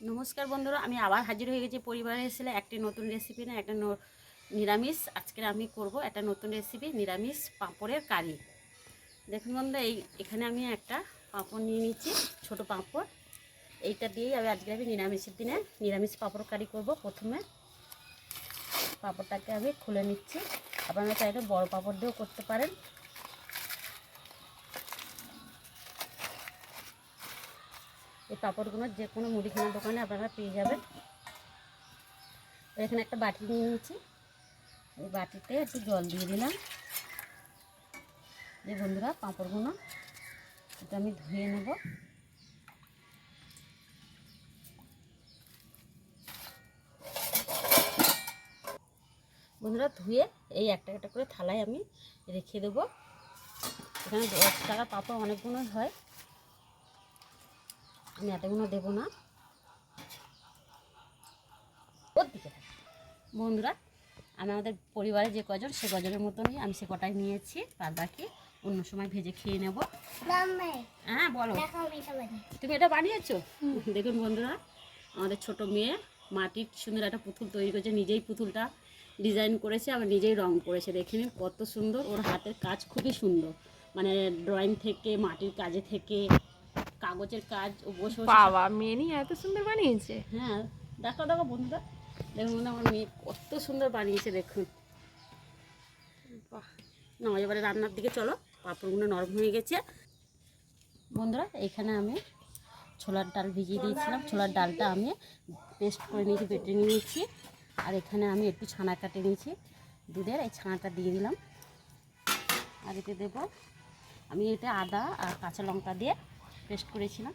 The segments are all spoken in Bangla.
নমস্কার বন্ধুরা, আমি আবার হাজির হয়ে গেছি পরিবারে এসে একটি নতুন রেসিপি না একটা নিরামিষ। আজকে আমি করব একটা নতুন রেসিপি নিরামিষ পাঁপড়ের কারি। দেখুন বন্ধু এই এখানে আমি একটা পাঁপড় নিয়ে নিচ্ছি, ছোট পাঁপড়। এইটা দিয়েই আমি আজকে আমি নিরামিষের দিনে নিরামিষ পাঁপড় কারি করব প্রথমে। পাঁপড়টাকে আমি খুলে নিচ্ছি। আপনারা চাইলে বড় পাঁপড় দিয়েও করতে পারেন। এই পাঁপড়গুলো যে কোনো মুদিখানার দোকানে আপনারা পেয়ে যাবেন। এখানে একটা বাটি নিয়ে নিয়েছি। এই বাটিতে একটু জল দিয়ে দিলাম। যে বন্ধুরা পাঁপড়গুলো এটা আমি ধুয়ে নেব। বন্ধুরা, ধুয়ে এই একটা একটা করে থালায় আমি রেখে দেবো। এখানে দশ টাকা পাঁপড় অনেকগুলো হয়। আমি এতগুলো দেবো না। ওর দিকে বন্ধুরা আমি আমাদের পরিবারে যে কজন সে কজনের মতনই আমি সে কটাই নিয়েছি বাদ বাকি অন্য সময় ভেজে খেয়ে নেব। হ্যাঁ বলো। তুমি এটা বানিয়েছো? দেখুন বন্ধুরা আমাদের ছোট মেয়ে মাটির সুন্দর একটা পুতুল তৈরি করেছে নিজেই পুতুলটা ডিজাইন করেছে আবার নিজেই রং করেছে। দেখে নিন কত সুন্দর। ওর হাতের কাজ খুবই সুন্দর। মানে ড্রয়িং থেকে মাটির কাজে থেকে কাগজের কাজ ও বসে বাবা মেনি এত সুন্দর বানিয়েছে। হ্যাঁ দেখো দেখো বন্ধুরা দেখুন আমার মেয়ে কত সুন্দর বানিয়েছে দেখুন। বাহ না এবারে রান্নার দিকে চলো পাঁপড়গুলো নরম হয়ে গেছে। বন্ধুরা এখানে আমি ছোলার ডাল ভিজিয়ে দিয়েছিলাম। ছোলার ডালটা আমি পেস্ট করে নিয়েছি বেটে নিয়েছি। আর এখানে আমি একটু ছানা কাটে নিয়েছি দুধের এই ছানাটা দিয়ে দিলাম। আর এতে দেবো আমি এটা আদা আর কাঁচা লঙ্কা দিয়ে পেস্ট করেছিলাম।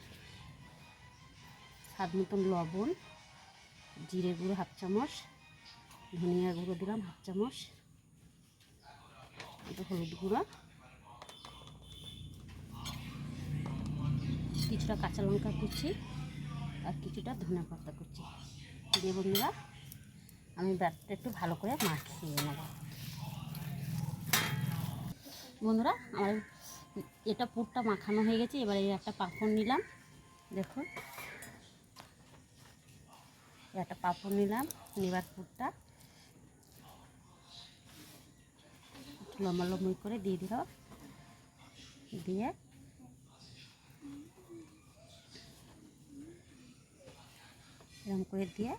স্বাদ মতন লবণ, জিরে গুঁড়ো হাফ চামচ, ধনিয়া গুঁড়ো দিলাম হাফ চামচ এটা হলুদ গুঁড়ো। কিছুটা কাঁচা লঙ্কা কুচি আর কিছুটা ধনে পাতা কুচি। দিয়ে বন্ধুরা, আমি ব্যাটটা একটু ভালো করে মাখিয়ে নেব। বন্ধুরা, আমার এটা পুরটা মাখানো হয়ে গেছে, এবারে এই একটা পাঁপড় নিলাম। দেখুন একটা পাঁপড় নিলাম নেবার পুরটা। লম্বা লম্বি করে দিয়ে দিল। দিয়ে এরকম করে দিয়ে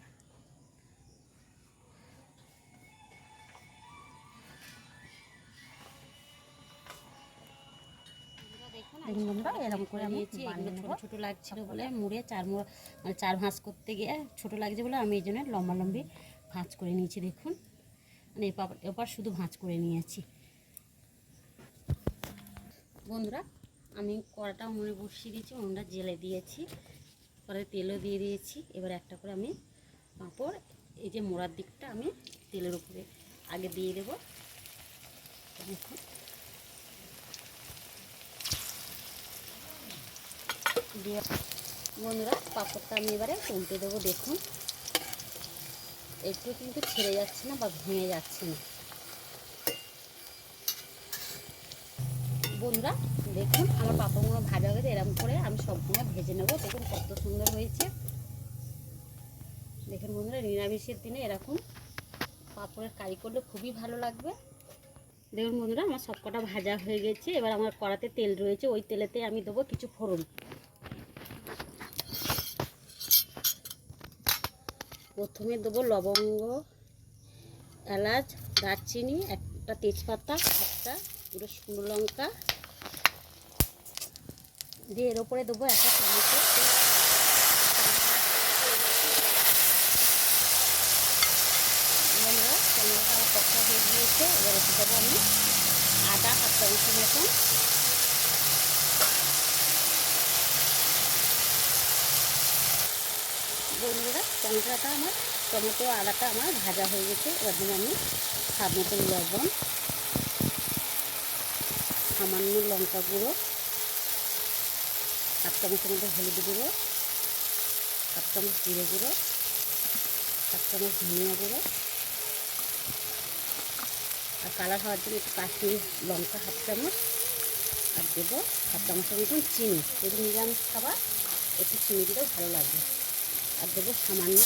দেখুন বন্ধুরা এরকম করে আমি বানিয়ে ছোটো ছোটো লাগছিল বলে মুড়ে চার মুড়ো মানে চার ভাঁজ করতে গিয়ে ছোটো লাগছে বলে আমি এই জন্য লম্বা লম্বি ভাঁজ করে নিয়েছি দেখুন। মানে এপার এপার শুধু ভাঁজ করে নিয়েছি। বন্ধুরা আমি কড়াটা উনুনে বসিয়ে দিয়েছি উনুনটা জেলে দিয়েছি পরে তেলও দিয়ে দিয়েছি। এবার একটা করে আমি পাঁপড় এই যে মোড়ার দিকটা আমি তেলের উপরে আগে দিয়ে দেবো। দেখুন। বন্ধুরা, পাঁপড়টা আমি এবারে উল্টে দেবো, দেখুন। একটু কিন্তু ছেড়ে যাচ্ছে না বা ভেঙে যাচ্ছে না। বন্ধুরা, দেখুন, আমার পাঁপড়গুলো ভাজা হয়ে গেছে এরকম করে আমি সবগুলো ভেজে নেব। দেখুন কত সুন্দর হয়েছে। দেখুন বন্ধুরা, নিরামিষের দিনে এরকম পাঁপড়ের কারি করলে খুবই ভালো লাগবে। দেখুন বন্ধুরা, আমার সবকটা ভাজা হয়ে গেছে। এবার আমার কড়াতে তেল রয়েছে, ওই তেলেতে আমি দেবো কিছু ফোড়ন। প্রথমে দেবো লবঙ্গ, এলাচ, দারচিনি, একটা তেজপাতা, একটা পুরো শুকনো লঙ্কা। দিয়ে এর ওপরে দেবো একটা টমেটো। টমেটোটা আমার কষা হয়ে গিয়েছে, এবার দেবো আমি আদা হাফ চামচের মতন। বন্ধুরা, টমেটোটা আমার, টমেটো আদাটা আমার ভাজা হয়ে গেছে। এবার আমি স্বাদ মতন লবণ, সামান্য লঙ্কা গুঁড়ো, হাফ চামচের মতো হলুদ গুঁড়ো, হাফ চামচ জিরে গুঁড়ো, হাফ চামচ ধনিয়া গুঁড়ো। আর কালার হওয়ার জন্য একটু কাশ্মীরি লঙ্কা হাফ চামচ, আর দেবো হাফ চামচের মতন চিনি। যদি নিরামিষ খাবার, একটু চিনি দিলেও ভালো লাগবে। আর দেবো সামান্য।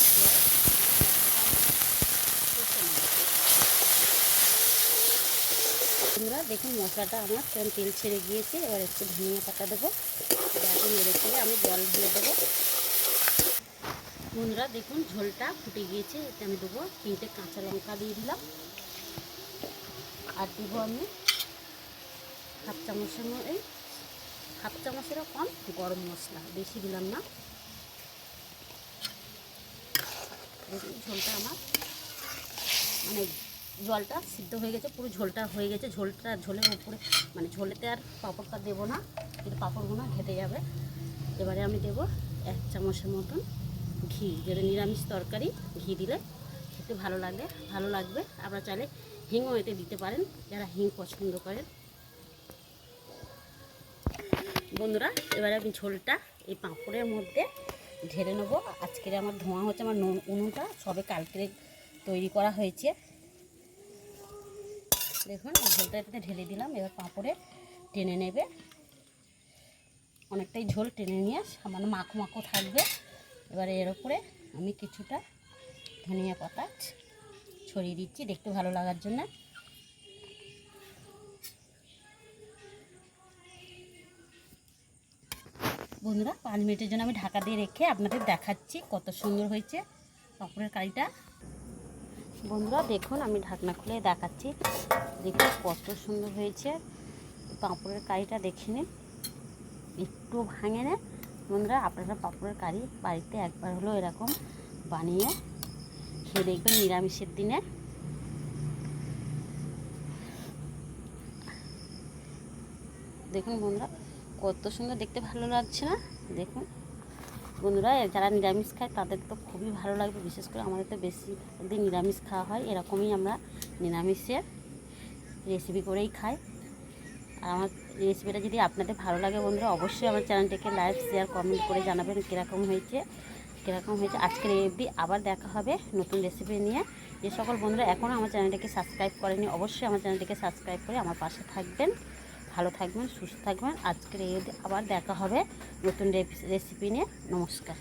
বন্ধুরা দেখুন মশলাটা আমার কেমন তেল ছেড়ে গিয়েছে, এবার একটু ধনিয়া পাতা দেবো। যাতে নেড়ে ছেড়ে আমি জল ঢেলে দেবো। বন্ধুরা দেখুন ঝোলটা ফুটে গিয়েছে, এতে আমি দেবো তিনটে কাঁচা লঙ্কা দিয়ে দিলাম। আর দেবো আমি হাফ চামচের এই হাফ চামচেরও কম গরম মশলা, বেশি দিলাম না দেখুন ঝোলটা আমার। মানে জলটা সিদ্ধ হয়ে গেছে, পুরো ঝোলটা হয়ে গেছে। ঝোলটা ঝোলের উপরে মানে ঝোলেতে আর পাঁপড়টা দেবো না, কিন্তু পাঁপড়গুলো ঘেটে যাবে। এবারে আমি দেবো এক চামচের মতন ঘি, যেটা নিরামিষ তরকারি, ঘি দিলে খেতে ভালো লাগে, ভালো লাগবে। আপনারা চাইলে হিংও এতে দিতে পারেন, যারা হিং পছন্দ করেন। বন্ধুরা, এবারে আমি ঝোলটা এই পাঁপড়ের মধ্যে ঢেলে নেব। আজকের আমার ধোঁয়া হচ্ছে, আমার নুন- উনুনটা সবে কালকে তৈরি করা হয়েছে। দেখুন, ঝোলটা এটাতে ঢেলে দিলাম, এবার পাঁপড়ে টেনে নেবে। অনেকটাই ঝোল টেনে নিয়ে সামান্য মাখো মাখো থাকবে। এবারে এর উপরে আমি কিছুটা ধনিয়া পাতা ছড়িয়ে দিচ্ছি, দেখতে ভালো লাগার জন্য। বন্ধুরা, পাঁচ মিনিটের জন্য আমি ঢাকা দিয়ে রেখে আপনাদের দেখাচ্ছি কত সুন্দর হয়েছে পাঁপড়ের কারিটা। বন্ধুরা, দেখুন, আমি ঢাকনা খুলে দেখাচ্ছি। দেখুন, কত সুন্দর হয়েছে পাঁপড়ের কারিটা, দেখে নিন। একটু ভাঙে না বন্ধুরা, আপনারা পাঁপড়ের কারি বাড়িতে একবার হলো এরকম বানিয়ে খেয়ে দেখবেন নিরামিষের দিনে। দেখুন, বন্ধুরা কত সুন্দর দেখতে ভালো লাগছে না? দেখুন। বন্ধুরা যারা নিরামিষ খায়, তাদের তো খুবই ভালো লাগবে। বিশেষ করে আমাদের তো বেশি দিন নিরামিষ খাওয়া হয়, এরকমই আমরা নিরামিষের রেসিপি করেই খাই। আর আমার রেসিপিটা যদি আপনাদের ভালো লাগে বন্ধুরা, অবশ্যই আমার চ্যানেলটিকে লাইক শেয়ার কমেন্ট করে জানাবেন কীরকম হয়েছে কীরকম হয়েছে। আজকের এই অবধি আবার দেখা হবে নতুন রেসিপি নিয়ে। যে সকল বন্ধুরা এখনও আমার চ্যানেলটিকে সাবস্ক্রাইব করেনি, অবশ্যই আমার চ্যানেলটিকে সাবস্ক্রাইব করে আমার পাশে থাকবেন। ভালো থাকবেন সুস্থ থাকবেন। আজকের এই আবার দেখা হবে নতুন রেসিপি নিয়ে। নমস্কার।